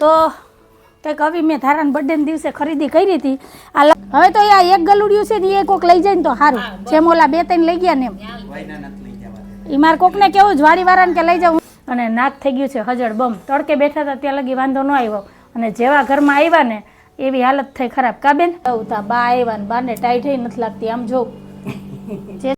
તો કંઈક આવી મેં ધારાના બર્થડેના દિવસે ખરીદી કરી હતી. આ હવે તો આ એક ગલુડિયું છે ને એ કોક લઈ જાય ને તો સારું. જેમ ઓલા બે ત્રણ લઈ ગયા ને એમ. એ મારે કોકને કેવું જ વાડીવાળાને કે લઈ જાઉં. અને નાક થઈ ગયું છે હજળ બમ. તડકે બેઠા હતા ત્યાં લગી વાંધો ન આવ્યો. અને જેવા ઘરમાં આવ્યા ને એવી હાલત થઈ ખરાબ. કાબેન તા બા આવ્યા ને બાને ટાઈટ નથી લાગતી આમ જો જે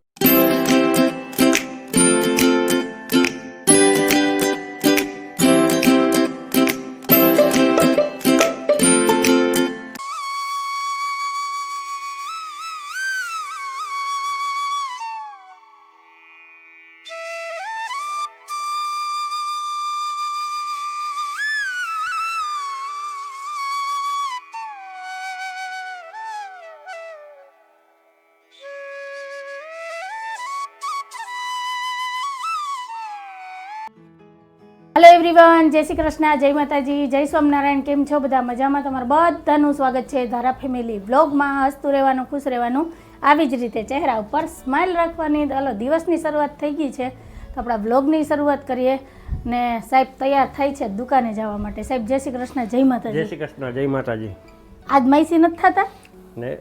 હેલો એવરીવન જય શ્રી કૃષ્ણ જય માતાજી જય સ્વામિનારાયણ કેમ છો બધા? મજામાં તમારું બધાનું સ્વાગત છે ધારા ફેમિલી બ્લોગમાં હસતું રહેવાનું ખુશ રહેવાનું આવી જ રીતે ચહેરા ઉપર સ્માઇલ રાખવાની. હલો દિવસની શરૂઆત થઈ ગઈ છે. તો આપણા બ્લોગની શરૂઆત કરીએ. ને સાહેબ તૈયાર થાય છે દુકાને જવા માટે. સાહેબ જય શ્રી કૃષ્ણ જય જય માતાજી શ્રી કૃષ્ણ જય માતાજી. આજ માહિતી નથી થતા? ને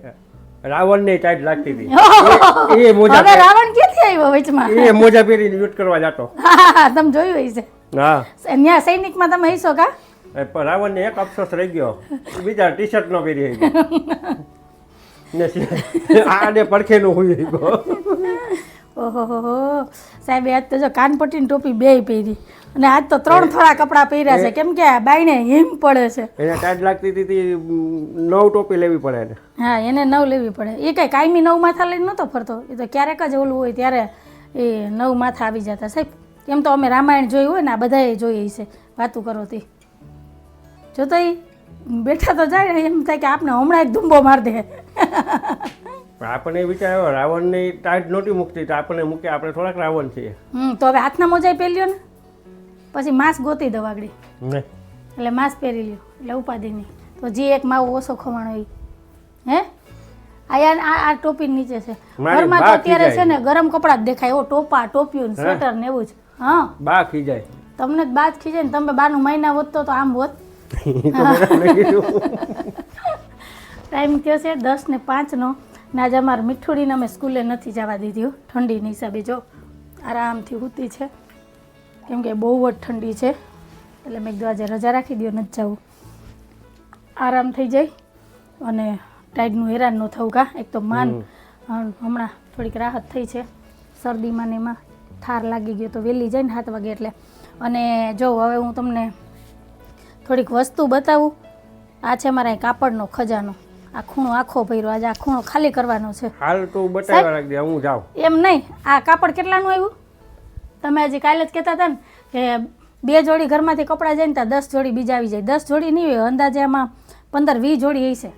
રાવણને ટાઈટ લાગતી હતી. એ- એ મોજા હવે રાવણ ક્યાંથી આવ્યો વચમાં? એ મોજા પહેરીને યુટ કરવા જતો. હા તમે જોયું હશે. હા. સૈનિકમાં તમે હશો કા? રાવણને એક અફસોસ રહી ગયો. બીજા ટી શર્ટ નો પહેરી ગયો. આને પડખેનું હોઈ ગયો. ઓહો સાહેબ આજ તો જો કાનપટ્ટીની ટોપી બેય પહેરી. અને આજ તો ત્રણ થોડા કપડાં પહેર્યા છે. કેમ કે આ બાઈને હિમ પડે છે. એને ટાઈટ લાગતી હતી નવ ટોપી લેવી પડે એને. હા એને નવ લેવી પડે. એ કઈ કાયમી નવ માથા લઈને નહોતો ફરતો. એ તો ક્યારેક જ ઓલું હોય ત્યારે એ નવ માથા આવી જતા. સાહેબ એમ તો અમે રામાયણ જોયું હોય ને આ બધાએ જોઈએ છે વાતું કરો તે. જો તો બેઠા તો જાય ને એમ થાય કે આપણે હમણાં એક ધુંબો માર દે. પણ આપણને વિચાર આવ્યો રાવણને ટાઈટ નહોતી મૂકતી તો આપણને મૂકે આપણે થોડાક રાવણ છીએ. હમ તો હવે હાથના મોજા પહેર્યો ને? પછી માસ્ક ગોતી દો આગળી. એટલે માસ્ક પહેરી લ્યો એટલે ઉપાધિ નહીં. તો જે એક માવો ઓછો ખવાણો એ હે? આયા આ ટોપી નીચે છે. ઘરમાં તો અત્યારે છે ને ગરમ કપડાં જ દેખાય. એવો ટોપા ટોપિયું ને સ્વેટર ને એવું જ. હા. બા ખીજાય તમને જ બાદ જાય ને તમે બાનું મહિના વધતો તો આમ વધ ટાઈમ થયો છે દસ ને પાંચનો. ને આજે અમારે મીઠુડીને અમે સ્કૂલે નથી જવા દીધી. ઠંડીની હિસાબે જો આરામથી સૂતી છે. કેમ કે બહુ જ ઠંડી છે. એટલે મેં કીધું આજે રજા રાખી દો નથી જવું. આરામ થઈ જાય અને ટાઈડનું હેરાન ન થવું કા. એક તો માન હમણાં થોડીક રાહત થઈ છે. શરદીમાં ને એમાં થાર લાગી ગયો તો વહેલી જઈને સાત વાગે એટલે. અને જો હવે હું તમને થોડીક વસ્તુ બતાવું. આ છે મારા કાપડનો ખજાનો. આ ખૂણો આખો ભર્યો. આજે આ ખૂણો ખાલી કરવાનો છે. હાલ તો બતાવવા લાગી દે હું જાઉં. એમ નહીં. આ કાપડ કેટલાનું આવ્યું? તમે હજી કાલે જ કહેતા હતા ને કે બે જોડી ઘરમાંથી કપડાં જાય ને ત્યાં દસ જોડી બીજા આવી જાય. દસ જોડી નહીં હોય અંદાજે આમાં પંદર વીસ જોડી હશે.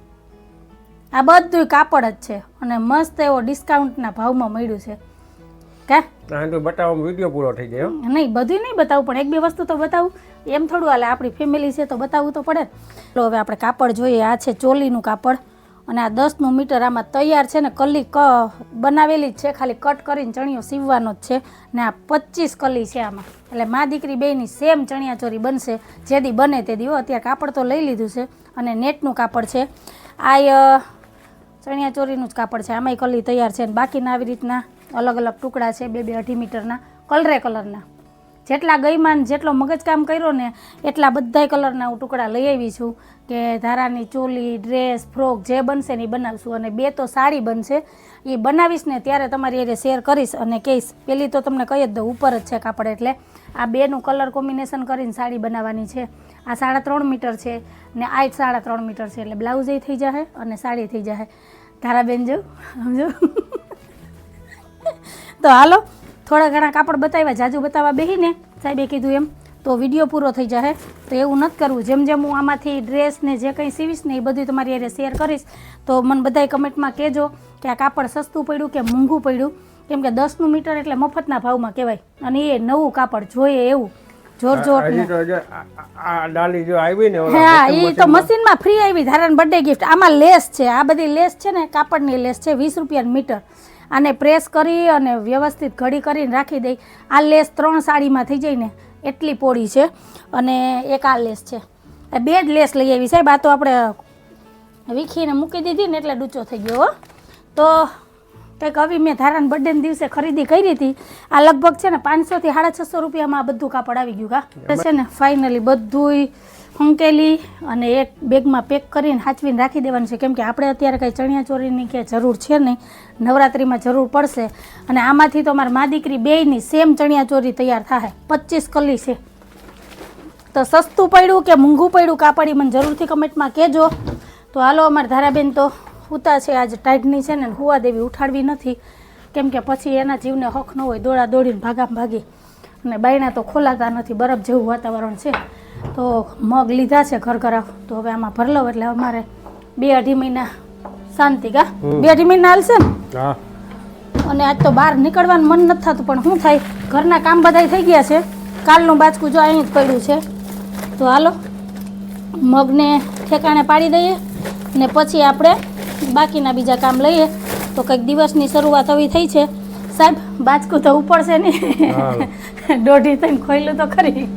આ બધું કાપડ જ છે. અને મસ્ત એવો ડિસ્કાઉન્ટના ભાવમાં મળ્યું છે. કા? તો બતાવવામાં વીડિયો પૂરો થઈ ગયો નહીં બધું નહીં બતાવું, પણ એક બે વસ્તુ તો બતાવું. એમ થોડું હાલે, આપણી ફેમિલી છે તો બતાવવું તો પડે. તો હવે આપણે કાપડ જોઈએ, આ છે ચોલીનું કાપડ. અને આ દસનું મીટર આમાં તૈયાર છે ને, કલી ક, બનાવેલી જ છે, ખાલી કટ કરીને ચણિયો સીવવાનો જ છે. ને આ પચીસ કલી છે આમાં. એટલે મા દીકરી બેયની સેમ ચણિયાચોરી બનશે. જે દી બને તે દીવો અત્યારે કાપડ તો લઈ લીધું છે અને નેટનું કાપડ છે. આ ચણિયાચોરીનું જ કાપડ છે. આમાંય કલી તૈયાર છે અને બાકીના આવી રીતના અલગ અલગ ટુકડા છે બે બે અઢી મીટરના, કલરે કલરના. જેટલા ગઈમાં જેટલો મગજ કામ કર્યો ને, એટલા બધાય કલરના હું ટુકડા લઈ આવી છું કે ધારાની ચોલી, ડ્રેસ, ફ્રોક જે બનશે ને એ બનાવશું. અને બે તો સાડી બનશે. એ બનાવીશ ને ત્યારે તમારી એને શેર કરીશ અને કહીશ. પેલી તો તમને કહી જ દઉં, ઉપર જ છે કાપડ એટલે. આ બેનું કલર કોમ્બિનેશન કરીને સાડી બનાવવાની છે. આ સાડા ત્રણ મીટર છે ને આ જ સાડા ત્રણ મીટર છે એટલે બ્લાઉઝ થઈ જશે અને સાડી થઈ જશે ધારાબેન જો, સમજો? તો હાલો થોડા ઘણા કાપડ બતાવ્યા જાજુ બતાવવા બેહીને સાહેબે કીધું એમ. તો વીડિયો પૂરો થઈ જશે તો એવું નથી કરવું. જેમ જેમ હું આમાંથી ડ્રેસ ને જે કંઈ સીવીશ ને એ બધું તમારી હારે શેર કરીશ તો મને બધાય કમેન્ટમાં કહેજો કે આ કાપડ સસ્તું પડ્યું કે મોંઘું પડ્યું. કેમ કે દસનું મીટર એટલે મફતના ભાવમાં કહેવાય. અને એ નવું કાપડ જોઈએ એવું. જોર જોર ડાલી જો આવી ને હા એ તો મશીનમાં. ફ્રી આવી ધારણ બર્થડે ગિફ્ટ આમાં લેસ છે. આ બધી લેસ છે ને કાપડની લેસ છે વીસ રૂપિયા મીટર. આને પ્રેસ કરી અને વ્યવસ્થિત ઘડી કરીને રાખી દઈ. આ લેસ ત્રણ સાડીમાં થઈ જાય ને એટલી પોળી છે અને એક આ લેસ છે. બે જ લેસ લઈ આવી સાહેબ. આ તો આપણે વીખીને મૂકી દીધી ને એટલે ડૂચો થઈ ગયો હો. તો કંઈક આવી મેં ધારાના બર્થડેના દિવસે ખરીદી કરી હતી. આ લગભગ છે ને પાંચસોથી સાડા છસો રૂપિયામાં આ બધું કાપડ આવી ગયું કા. છે ને ફાઇનલી બધુંય હંકેલી અને એક બેગમાં પેક કરીને હાચવીને રાખી દેવાની છે. કેમ કે આપણે અત્યારે કંઈ ચણિયાચોળીની કે જરૂર છે નહીં. નવરાત્રિમાં જરૂર પડશે. અને આમાંથી તો મારી મા દીકરી બેયની સેમ ચણિયાચોરી તૈયાર થાય પચીસ કલી છે. તો સસ્તું પડ્યું કે મોંઘું પડ્યું કાપડી મને જરૂરથી કમેન્ટમાં કહેજો. તો હાલો, અમારા ધારાબેન તો ઉતા છે. આજ ટાઈટની છે ને હુવા દેવી ઉઠાડવી નથી. કેમ કે પછી એના જીવને હક ન હોય દોડા દોડીને ભાગામ ભાગી. અને બાયણા તો ખોલાતા નથી બરફ જેવું વાતાવરણ છે. તો મગ લીધા છે ઘર ઘરાવ તો હવે આમાં ભરલો એટલે અમારે બે અઢી મહિના શાંતિ કા? બે અઢી મહિના હાલશે ને? અને આજ તો બહાર નીકળવાનું મન નથી થતું પણ શું થાય? ઘરના કામ બધાય થઈ ગયા છે. કાલનું બાચકું જો અહીં જ પડ્યું છે. તો હાલો મગને ઠેકાણે પાડી દઈએ ને પછી આપણે બાકીના બીજા કામ લઈએ. તો કંઈક દિવસની શરૂઆત હવે થઈ છે. સાહેબ બાચકું તો ઉપડશે ને દોઢી થઈને ખોયલું તો ખરી.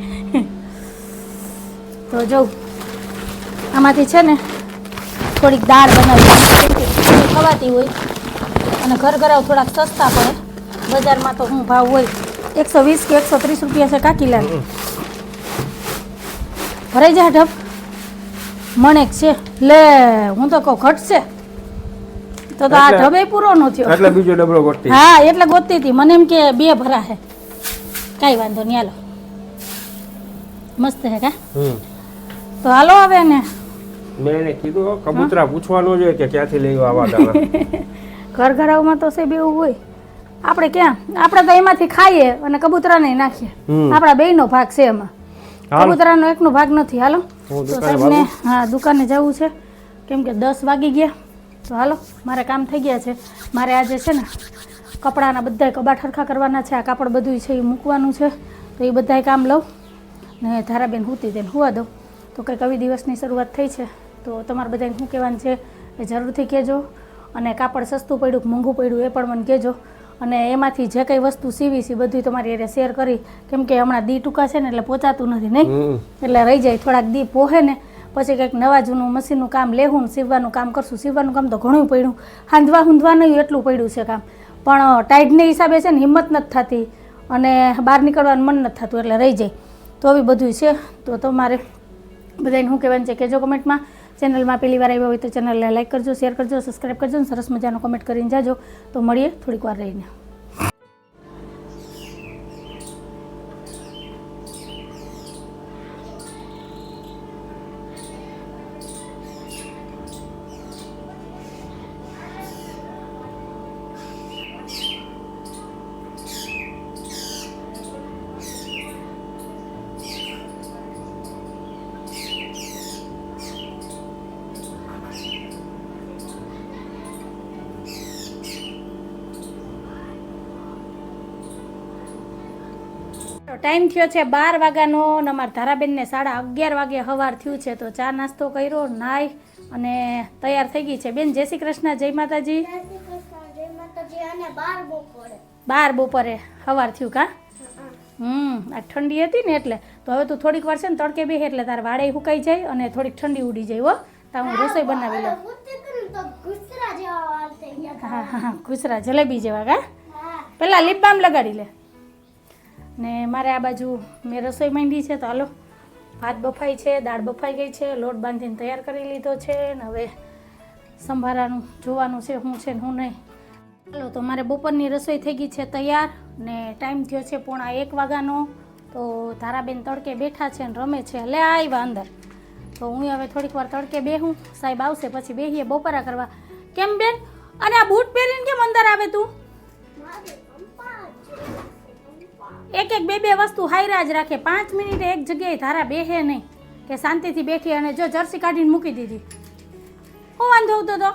તો જોઉં આમાંથી છે ને થોડીક દાળ બનાવી. ખવાતી હોય અને ઘર ઘરાવ થોડાક સસ્તા પડે બજારમાં તો હું ભાવ હોય? એકસો વીસ કે એકસો ત્રીસ રૂપિયા છે કાકી લાગે ભરાઈ જા ઢબ? મણેક છે. લે હું તો કહું ઘટશે. તો તો આ ઢબે પૂરો ન થયો. એટલે બીજો ડબલો ગોતતી હા એટલે ગોતતી હતી. મને એમ કે બે ભરા હે. કાંઈ વાંધો નહીં હાલો. મસ્ત હે કા? તો હાલો હવે ને મેં એને કીધું કબૂતરા પૂછવાનો જોઈએ કે ક્યાંથી લઈ આવા દાણા ઘર ઘરાવમાં તો સે બેવું હોય. આપણે ક્યાં? આપણે તો એમાંથી ખાઈએ અને કબૂતરાને નાખીએ. આપણા બેયનો ભાગ છે એમાં. કબૂતરાનો એકનો ભાગ નથી. હાલો. તો સાહેબને હા દુકાને જવું છે. કેમ કે દસ વાગી ગયા. તો હાલો મારે કામ થઈ ગયા છે. મારે આજે છે ને કપડાના બધાય કબાટ હરખા કરવાના છે. આ કાપડ બધું છે એ મૂકવાનું છે. તો એ બધાય કામ લઉં. ને ધારાબેન હુતી તેને હોવા દઉં. તો કંઈક આવી દિવસની શરૂઆત થઈ છે. તો તમારે બધાને શું કહેવાનું છે એ જરૂરથી કહેજો. અને કાપડ સસ્તું પડ્યું કે મોંઘું પડ્યું એ પણ મને કહેજો. અને એમાંથી જે કંઈ વસ્તુ સીવી છે બધું તમારી એને શેર કરી. કેમ કે હમણાં દી ટૂંકા છે ને એટલે પહોંચાતું નથી નહીં? એટલે રહી જાય થોડાક દી પોહે ને પછી કંઈક નવા જૂનું મશીનનું કામ લેવું સીવવાનું કામ કરશું. સીવવાનું કામ તો ઘણું પડ્યું. હાંધવા હુંધવા નહીં એટલું પડ્યું છે કામ. પણ ટાઈટને હિસાબે છે ને હિંમત નથી થતી અને બહાર નીકળવાનું મન નથી થતું એટલે રહી જાય. તો આવી બધું છે. તો તમારે બધાને શું કહેવાનું છે કહેજો કમેન્ટમાં. ચેનલમાં પહેલી વાર આવ્યા હોય તો ચેનલને લાઈક કરજો, શેર કરજો, સબસ્ક્રાઈબ કરજો સરસ મજાનો કમેન્ટ કરીને જાજો. તો મળીએ થોડીક વાર રહીને. ટાઈમ થયો છે બાર વાગ્યાનો અને અમારા ધારાબેનને સાડા અગિયાર વાગે સવાર થયું છે તો ચા નાસ્તો કર્યો નાઈ અને તૈયાર થઈ ગઈ છે. બેન જય શ્રી કૃષ્ણ જય માતાજી. બાર બપોરે. સવાર થયું કા? હમ આ ઠંડી હતી ને એટલે. તો હવે તું થોડીક વાર છે ને તડકે બેહે એટલે તારે વાડે હુકાઈ જાય અને થોડીક ઠંડી ઉડી જાય હો. તો હું રસોઈ બનાવી લઉં. હા હા ખુસરા જલેબી જેવા કા? પેલા પહેલાં લીપ બામ લગાડી લે. ને મારે આ બાજુ મેં રસોઈ માંડી છે તો હાલો, ભાત બફાઈ છે, દાળ બફાઈ ગઈ છે, લોટ બાંધીને તૈયાર કરી લીધો છે ને હવે સંભારાનું જોવાનું છે શું છે ને હું નહીં. ચાલો તો મારે બપોરની રસોઈ થઈ ગઈ છે તૈયાર ને ટાઈમ થયો છે પોણા એક વાગ્યાનો. તો તારાબેન તડકે બેઠા છે ને રમે છે. લે આવ્યા અંદર. તો હું હવે થોડીક વાર તડકે બેહું. સાહેબ આવશે પછી બેહીએ બપોરા કરવા. કેમ બેન? અને આ બૂટ પહેરીને કેમ અંદર આવે તું? એક એક બે બે વસ્તુ હાયરા જ રાખે. પાંચ મિનિટે એક જગ્યાએ ધારા બેહે નહીં. કે શાંતિથી બેઠી અને જો જર્સી કાઢીને મૂકી દીધી. હું વાંધો આવતો તો?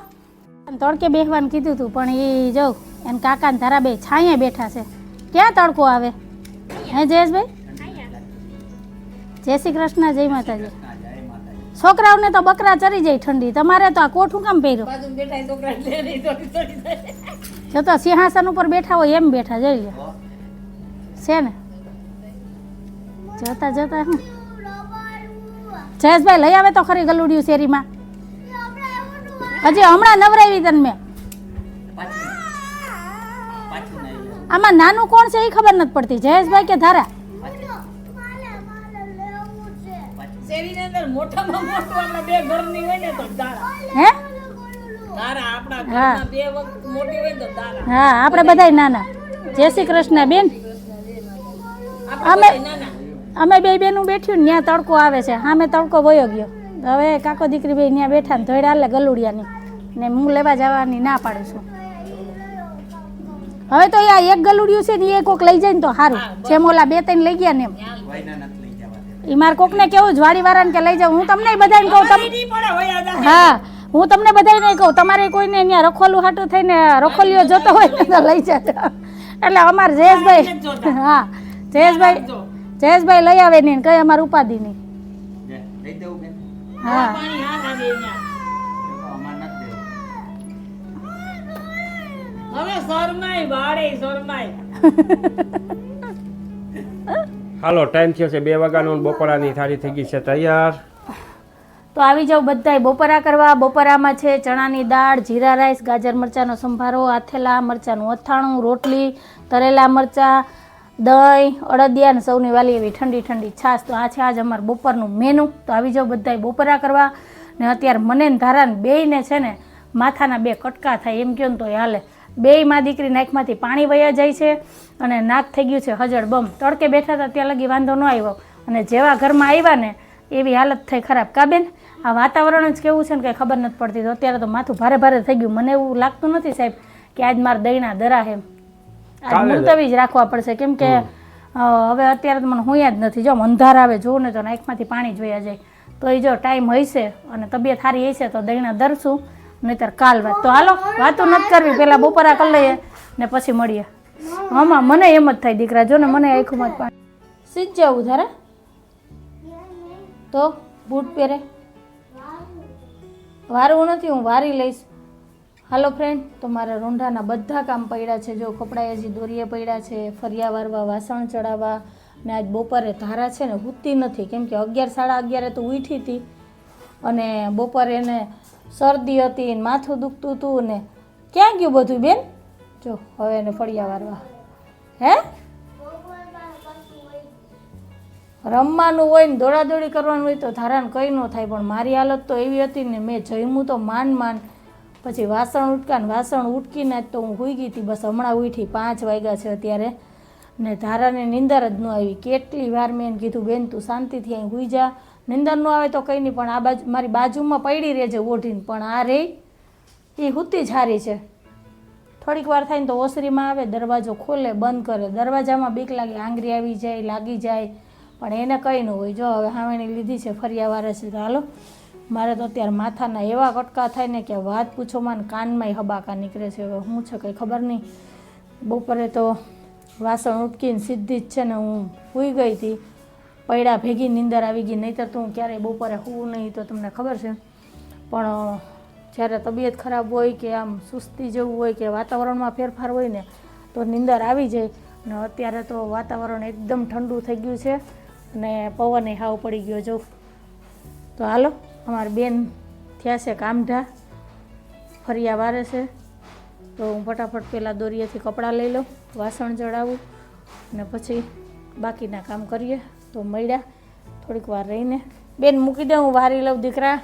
તડકે બેહવાનું કીધું હતું પણ એ જો એને કાકાને ધારા બે છાંયે બેઠા છે. ક્યાં તડકો આવે? હે જયેશભાઈ? જય શ્રી કૃષ્ણ જય માતાજી. છોકરાઓને તો બકરા ચરી જાય ઠંડી. તમારે તો આ કોઠું કામ પહેર્યું? જો તો સિંહાસન ઉપર બેઠા હોય એમ બેઠા જઈ લો છે ને? જતા જતા હું. જયેશભાઈ લઈ આવે તો ખરી ગલુડિયું શેરીમાં? હજી હમણાં નવરાવી તને મેં. આમાં નાનું કોણ છે એ ખબર નથી પડતી. જયેશભાઈ કે ધારા? હે આપણે બધાય નાના. જય શ્રી કૃષ્ણ બેન. અમે અમે બે બેનું બેઠ્યું ને ત્યાં તડકો આવે છે. સામે તડકો વયો ગયો. હવે કાકો દીકરી બે ત્યાં બેઠા ને ધોઈડા હાલે ગલુડિયાની. ને હું લેવા જવાની ના પાડું છું. હવે તો આ એક ગલુડિયું છે ને એ કોક લઈ જાય ને તો સારું. જેમ ઓલા બે ત્રણ લઈ ગયા ને એમ. વયના માર કોકને કેવું જ વાડીવાળાને કે લઈ જાવ હું તમને બધાને કહું તમ હા હું તમને બધાને કહું તમારે કોઈને અહીંયા રખોલું હાટું થઈને રખોલીઓ જોતો હોય તો લઈ જજો. એટલે અમારે જયેશભાઈ હા. જયેશભાઈ જયેશભાઈ લઈ આવે ને કઈ અમારે ઉપાધિ નહીં? હા. હાલો ટાઈમ થયો છે બે વાગ્યાનો બપોરાની થાળી થઈ ગઈ છે તૈયાર. તો આવી જાવ બધાય બપોરા કરવા. બપોરામાં છે ચણાની દાળ જીરા રાઈસ ગાજર મરચાંનો સંભારો આથેલા મરચાંનું અથાણું રોટલી તરેલા મરચાં દહીં અડદિયા અને સૌની વાલી એવી ઠંડી ઠંડી છાશ. તો આ છે આજ અમારું બપોરનું મેનુ તો આવી જાઓ બધાય બપોરા કરવા. ને અત્યારે મને ને ધારાને બેયને છે ને માથાના બે કટકા થાય. એમ કહો ને તો હાલે. બેયમાં દીકરી નાકમાંથી પાણી વયા જાય છે અને નાક થઈ ગયું છે હજળ બમ. તડકે બેઠા હતા ત્યાં લગી વાંધો ન આવ્યો. અને જેવા ઘરમાં આવ્યા ને એવી હાલત થઈ ખરાબ. કાબેન આ વાતાવરણ જ કેવું છે ને કંઈ ખબર નથી પડતી. તો અત્યારે તો માથું ભારે ભારે થઈ ગયું. મને એવું લાગતું નથી સાહેબ કે આજ મારા દહીણા દરા એમ. મુલતવી જ રાખવા પડશે. કેમ કે હવે અત્યારે તો મને હું જ નથી. જો અંધાર આવે જોઉં ને તો નાકમાંથી પાણી જોયા જાય. તો એ જો ટાઈમ હશે અને તબિયત સારી હશે તો દહીણા દરશું નહીતર કાલ વાત. તો હાલો વાતો નથી કરવી. પહેલાં બપોરા કરી લઈએ ને પછી મળીએ. આમાં મને એમ જ થાય દીકરા જો ને મને આંખમાં જ પાણી. સીજ જવું તારે? તો બૂટ પહેરે. વારવું નથી. હું વારી લઈશ. હાલો ફ્રેન્ડ તો મારા રોંઢાના બધા કામ પડ્યા છે. જો કપડાં હજી દોરીએ પડ્યા છે, ફરિયા વારવા, વાસણ ચડાવવા. ને આજ બપોરે ધારા છે ને ઉઠતી નથી. કેમ કે અગિયાર, સાડા અગિયારે તો ઉઠી હતી. અને બપોરે એને શરદી હતી ને માથું દુખતું હતું ને, ક્યાં ગયું બધું બેન? જો, હવે એને ફળિયા વારવા. હે? રમવાનું હોય ને, દોડાદોડી કરવાનું હોય તો ધારાને કંઈ ન થાય, પણ મારી હાલત તો એવી હતી ને, મેં જમ્યું તો માંડ માંડ પછી વાસણ ઉટકા ને વાસણ ઉટકીને જ તો હું હોઈ ગઈ હતી. બસ હમણાં ઉઠી પાંચ વાગ્યા છે અત્યારે. ને ધારાને નિંદર જ ન આવી. કેટલી વાર મેં એને કીધું, બેન, તું શાંતિથી અહીં હોઈ જા. નિંદર ન આવે તો કંઈ નહીં, પણ આ બાજુ, મારી બાજુમાં પડી રહેજે ઓઢીને. પણ આ રે, એ હુતી જ હારી છે. થોડીક વાર થાય ને તો ઓસરીમાં આવે, દરવાજો ખોલે, બંધ કરે. દરવાજામાં બીક લાગે, આંગળી આવી જાય, લાગી જાય. પણ એને કંઈ ન હોય. જો હવે હાવેણી લીધી છે ફરિયા વારે છે. તો હાલો. મારે તો અત્યારે માથાના એવા કટકા થાય ને કે વાત પૂછોમાં ને કાનમાંય હબાકા નીકળે છે. હવે હું છે કંઈ ખબર નહીં. બપોરે તો વાસણ ઉટકીને સીધી જ છે ને હું સૂઈ ગઈ હતી. પૈડા ભેગી નીંદર આવી ગઈ, નહીંતર તો હું ક્યારેય બપોરે હોઉં નહીં તો તમને ખબર છે. પણ જ્યારે તબિયત ખરાબ હોય કે આમ સુસ્તી જેવું હોય કે વાતાવરણમાં ફેરફાર હોય ને, તો નીંદર આવી જાય. અને અત્યારે તો વાતાવરણ એકદમ ઠંડુ થઈ ગયું છે. અને પવને હાવ પડી ગયો જો. તો હાલો. અમારી બેન થયા છે કામઢા. ફરિયા વારે છે. તો હું ફટાફટ પહેલાં દોરીએથી કપડાં લઈ લઉં વાસણ જડાવું અને પછી બાકીના કામ કરીએ. તો મળ્યા. થોડીક વાર રહીને. બેન મૂકી દે હું વારી લઉં દીકરા.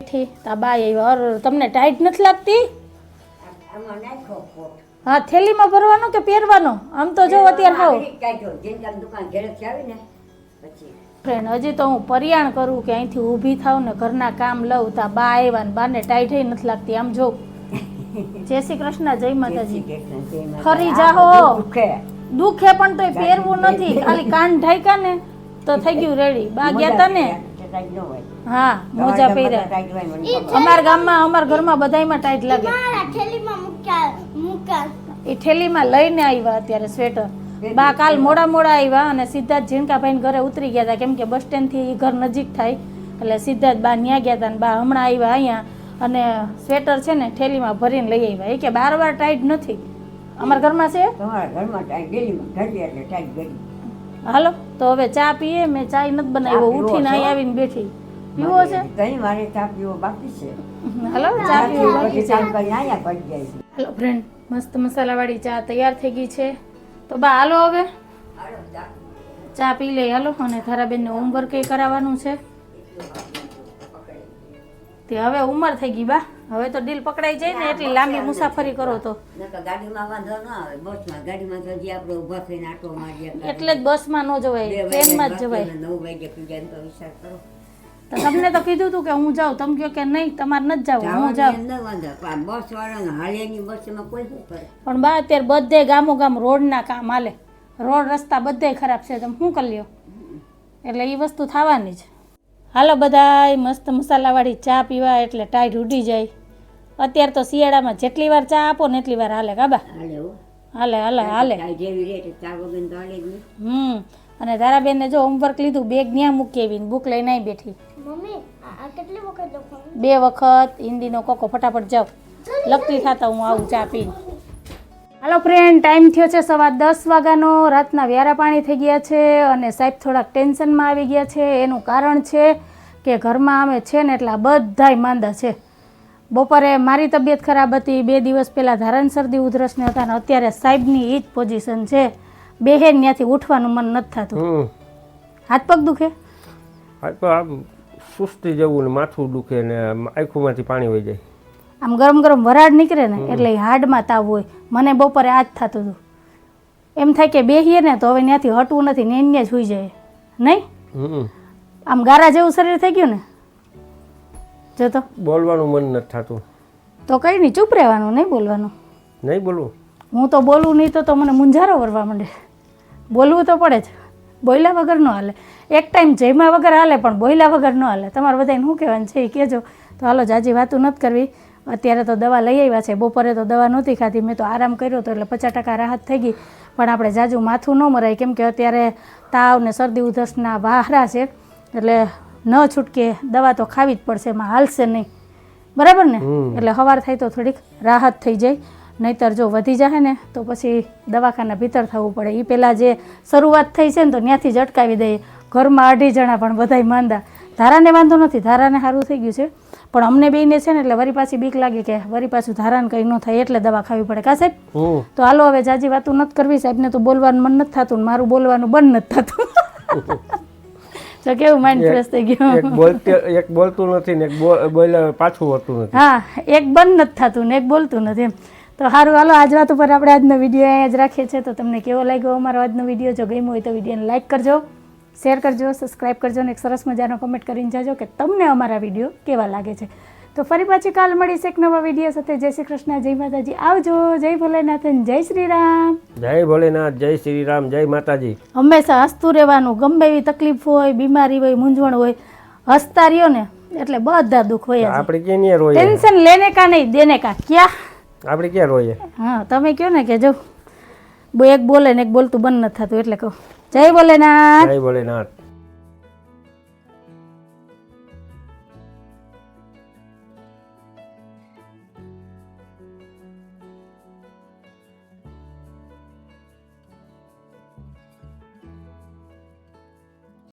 ઠી તા બાય આવ્યા. અર તમને ટાઈટ નથી લાગતી? હા થેલીમાં ભરવાનો કે પહેરવાનો? આમ તો જો અત્યારે હાવ. ફ્રેન્ડ હજી તો હું પરિયાણ કરું કે અહીંથી ઊભી થાવ ને ઘરના કામ લઉં તા બા આવ્યા ને બાને ટાઈટ નથી લાગતી. આમ જો. જય શ્રી કૃષ્ણ જય માતાજી. ખરી જાહો. દુખે. પણ તોય પહેરવું નથી. ખાલી કાન ઢાંકા ને તો થઈ ગયું રેડી બા ગયા તા ને? હા મોજા પહેર્યા અમારા ગામમાં અમારા ઘરમાં બધાયમાં ટાઈટ લાગે. મારા થેલીમાં મૂક્યા મૂકા એ ઠેલીમાં લઈને આવ્યા અત્યારે સ્વેટર. બા કાલ મોડા મોડા આવ્યા અને સીધા જ ઝીણકાભાઈ ઘરે ઉતરી ગયા હતા. કેમ કે બસ સ્ટેન્ડથી થી ઘર નજીક થાય. એટલે સીધા જ બા ન્યા ગયા હતા ને બા હમણાં આવ્યા અહીંયા. અને સ્વેટર છે ને થેલીમાં ભરીને લઈ આવ્યા એ કે બાર વાર ટાઈટ નથી. અમારા ઘરમાં છે? તમારા ઘરમાં ટાઈટ ગયેલી ઘડી એટલે ટાઈટ ગયેલી. હાલો તો હવે ચા પીએ. મેં ચા નથી બનાવ્યો ઉઠીને અહીં આવીને બેઠી. પીવો છે? કઈ મારે ચા પીવો બાકી છે. હાલો ચા પીવો બાકી છે. હાલો ફ્રેન્ડ મસ્ત મસાલાવાળી ચા તૈયાર થઈ ગઈ છે. તો બા હાલો હવે. ચા પી લઈ હાલો. અને થારાબેનને હોમવર્ક એ કરાવવાનું છે. તે હવે ઉંમર થઈ ગઈ બા. હવે તો ડીલ પકડાઈ જાય ને એટલી લાંબી મુસાફરી કરો તો. ગાડીમાં વાંધો ન આવે. બસમાં ગાડીમાં તો હજી આપણે ઊભા થઈને આટો મારીએ એટલે જ બસમાં ન જવાય. ટ્રેનમાં જ જવાય. નવ વાગે તો વિચાર કરો. તો તમને તો કીધું હતું કે હું જાઉં. તમે કહો કે નહીં તમારે નથી જવું હું જાઉં. બસ વાળાને હાલ્યાની બસમાં કોઈ પણ બા અત્યારે બધે ગામો ગામ રોડના કામ હાલે. રોડ રસ્તા બધે ખરાબ છે. તમે શું કરી લ્યો? એટલે એ વસ્તુ થવાની જ. હાલો બધાય મસ્ત મસાલાવાળી ચા પીવા એટલે ટાઈટ ઉડી જાય. અત્યારે તો શિયાળામાં જેટલી વાર ચા આપો ને એટલી વાર હાલે કાબા હાલે હાલે હાલે તો હમ. અને તારાબેનને જો હોમવર્ક લીધું બેગ ન્યા મૂકી આવીને બુક લઈને આવી બેઠી. મમ્મી આ આ કેટલી વખત લખવાનું? બે વખત હિન્દીનો કોકો ફટાફટ જાવ લખતી થતા હું આવું ચા પીને. હાલો ફ્રેન્ડ ટાઈમ થયો છે સવા દસ વાગ્યાનો. રાતના વ્યારા પાણી થઈ ગયા છે અને સાહેબ થોડાક ટેન્શનમાં આવી ગયા છે. એનું કારણ છે કે ઘરમાં અમે છે ને એટલા બધાય માંદા છે. બપોરે મારી તબિયત ખરાબ હતી. બે દિવસ પહેલાં ધારણ શરદી ઉધરસને હતા ને અત્યારે સાહેબની એ જ પોઝિશન છે. બેહેન ત્યાંથી ઉઠવાનું મન નથી થતું. હાથ પગ દુખે? સુસ્તી જવું ને માથું દુખે ને આંખોમાંથી પાણી વહી જાય. આમ ગરમ ગરમ વરાળ નીકળે ને એટલે હાડમાં તાવ હોય. મને બપોરે આ જ થતું હતું. એમ થાય કે બેહીએ ને તો હવે ત્યાંથી હટવું નથી ને એને જ સુઈ જાય. નહીં? આમ ગારા જેવું શરીર થઈ ગયું ને? જો તો બોલવાનું મન નથી થતું. તો કઈ નહીં ચૂપ રહેવાનું નહીં બોલવાનું? નહીં બોલવું હું તો બોલું નહીં તો તો મને મૂંઝારો વરવા માંડે. બોલવું તો પડે જ. બોલ્યા વગર ન હાલે. એક ટાઈમ જમ્યા વગર હાલે પણ બોયલા વગર ન હાલે. તમારે બધાને શું કહેવાનું છે એ કહેજો. તો હાલો જાજી વાતું નથી કરવી. અત્યારે તો દવા લઈ આવ્યા છે. બપોરે તો દવા નહોતી ખાધી. મેં તો આરામ કર્યો હતો એટલે પચાસ ટકા રાહત થઈ ગઈ. પણ આપણે જાજુ માથું ન મરાય. કેમ કે અત્યારે તાવ ને શરદી ઉધરસના બહારા છે. એટલે ન છૂટકે દવા તો ખાવી જ પડશે. એમાં હાલશે નહીં. બરાબર ને? એટલે સવાર થાય તો થોડીક રાહત થઈ જાય. નહીતર જો વધી જાય ને તો પછી દવાખાના ભીતર થવું પડે. એ પહેલાં જે શરૂઆત થઈ છે ને તો ત્યાંથી જ અટકાવી દઈએ. ઘરમાં અઢી જણા પણ બધાય માંદા. ધારાને વાંધો નથી ધારાને સારું થઈ ગયું છે. પણ અમને બેને છે ને એટલે વરી પાછી બીક લાગે કે વરી પાછું ધારાને કંઈ ન થાય એટલે દવા ખાવી પડે. કા સાહેબ? તો હાલો હવે જાજી વાતું નથી કરવી સાહેબને તો બોલવાનું મન નથી થતું મારું બોલવાનું બંધ નથી થતું. તો કેવું માઇન્ડ ફ્રેશ થઈ ગયું? એક બોલતે એક બોલતું નથી ને એક બોલ બોલે પાછું હોતું નથી. હા એક બંધ નથી થતું ને એક બોલતું નથી એમ. તો સારું હાલો આજ વાત ઉપર આપણે આજનો વીડિયો અહીંયા જ રાખીએ છીએ. તો તમને કેવો લાગ્યો અમારો આજનો વીડિયો જો ગમ્યો હોય તો વિડીયોને લાઇક કરજો શેર કરજો સબસ્ક્રાઇબ કરજો અને એક સરસ મજાનો કમેન્ટ કરીને જાજો કે તમને અમારા વીડિયો કેવા લાગે છે. તો ફરી પાછી કાલ મળીશ એક નવા વીડિયો સાથે. જય શ્રી કૃષ્ણ જય માતાજી. આવજો જય ભોલેનાથ અને જય શ્રી રામ જય ભોલેનાથ જય શ્રી રામ જય માતાજી. હંમેશા હસતું રહેવાનું ગમે એવી તકલીફ હોય બીમારી હોય મૂંઝવણ હોય હસતા રહ્યો ને એટલે બધા દુઃખ હોય આપણે ટેન્શન લેને કા નહીં દેને કા. ક્યાં? આપણે ક્યાં રોઈએ? હા તમે કહો ને કે જો બો- એક બોલે ને એક બોલતું બંધ નથી થતું એટલે કહું. જય ભોલેનાથ. જય ભોલેનાથ.